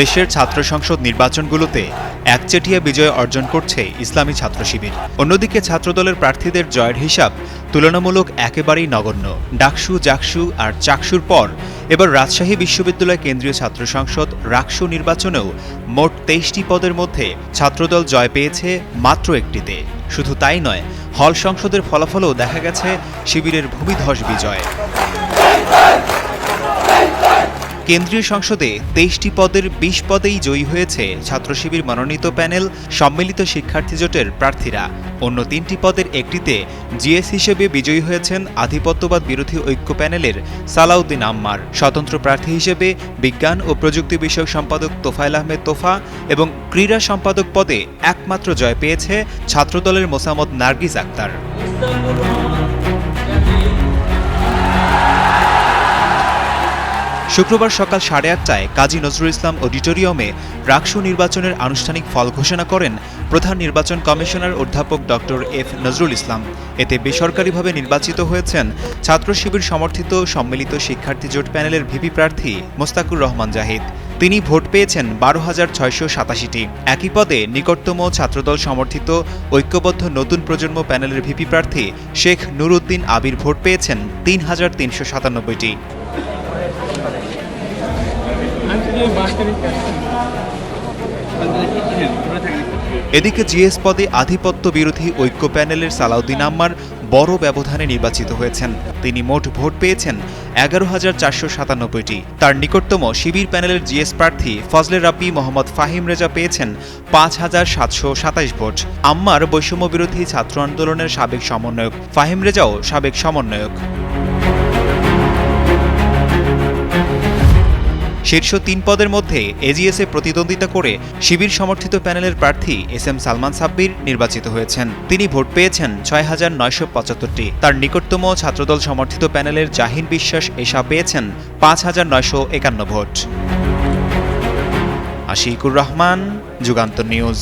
দেশের ছাত্র সংসদ নির্বাচনগুলোতে একচেটিয়া বিজয় অর্জন করছে ইসলামী ছাত্র শিবির অন্যদিকে ছাত্রদলের প্রার্থীদের জয়ের হিসাব তুলনামূলক একেবারেই নগণ্য। ডাকসু, জাকসু আর চাকসুর পর এবার রাজশাহী বিশ্ববিদ্যালয় কেন্দ্রীয় ছাত্র সংসদ রাকসু নির্বাচনেও মোট তেইশটি পদের মধ্যে ছাত্রদল জয় পেয়েছে মাত্র একটিতে। শুধু তাই নয়, হল সংসদের ফলাফলও দেখা গেছে শিবিরের ভূমিধস বিজয়। কেন্দ্রীয় সংসদে তেইশটি পদের বিশ পদেই জয়ী হয়েছে ছাত্রশিবির মনোনীত প্যানেল সম্মিলিত শিক্ষার্থী জোটের প্রার্থীরা। অন্য তিনটি পদের একটিতে জিএস হিসেবে বিজয়ী হয়েছেন আধিপত্যবাদ বিরোধী ঐক্য প্যানেলের সালাউদ্দিন আম্মার। স্বতন্ত্র প্রার্থী হিসেবে বিজ্ঞান ও প্রযুক্তি বিষয়ক সম্পাদক তোফায়েল আহমেদ তোফা এবং ক্রীড়া সম্পাদক পদে একমাত্র জয় পেয়েছে ছাত্রদলের মোসামত নার্গিস আক্তার। শুক্রবার সকাল সাড়ে আটটায় কাজী নজরুল ইসলাম অডিটোরিয়ামে রাকসু নির্বাচনের আনুষ্ঠানিক ফল ঘোষণা করেন প্রধান নির্বাচন কমিশনার অধ্যাপক ডক্টর এফ নজরুল ইসলাম। এতে বেসরকারিভাবে নির্বাচিত হয়েছেন ছাত্র শিবির সমর্থিত সম্মিলিত শিক্ষার্থী জোট প্যানেলের ভিপি প্রার্থী মোস্তাকুর রহমান জাহিদ। তিনি ভোট পেয়েছেন বারো হাজার ছয়শো সাতাশিটি। একই পদে নিকটতম ছাত্রদল সমর্থিত ঐক্যবদ্ধ নতুন প্রজন্ম প্যানেলের ভিপি প্রার্থী শেখ নুরুদ্দিন আবির ভোট পেয়েছেন তিন হাজার তিনশো সাতানব্বইটি। এদিকে জিএস পদে আধিপত্য বিরোধী ঐক্য প্যানেলের সালাউদ্দিন আম্মার বড় ব্যবধানে নির্বাচিত হয়েছেন। তিনি মোট ভোট পেয়েছেন এগারো হাজার চারশো সাতানব্বইটি। তার নিকটতম শিবির প্যানেলের জিএস প্রার্থী ফজলে রাব্বি মোহাম্মদ ফাহিম রেজা পেয়েছেন পাঁচ হাজার সাতশো সাতাইশ ভোট। আম্মার বৈষম্য বিরোধী ছাত্র আন্দোলনের সাবেক সমন্বয়ক। ফাহিম রেজাও সাবেক সমন্বয়ক। শীর্ষ তিন পদের মধ্যে এজিএসে প্রতিদ্বন্দ্বিতা করে শিবির সমর্থিত প্যানেলের প্রার্থী এস এম সালমান সাব্বির নির্বাচিত হয়েছেন। তিনি ভোট পেয়েছেন ছয় হাজার নয়শো পঁচাত্তরটি। তার নিকটতম ছাত্রদল সমর্থিত প্যানেলের জাহিন বিশ্বাস এসা পেয়েছেন পাঁচ হাজার নয়শো একান্ন ভোট। আশিকুর রহমান যুগান্ত নিউজ।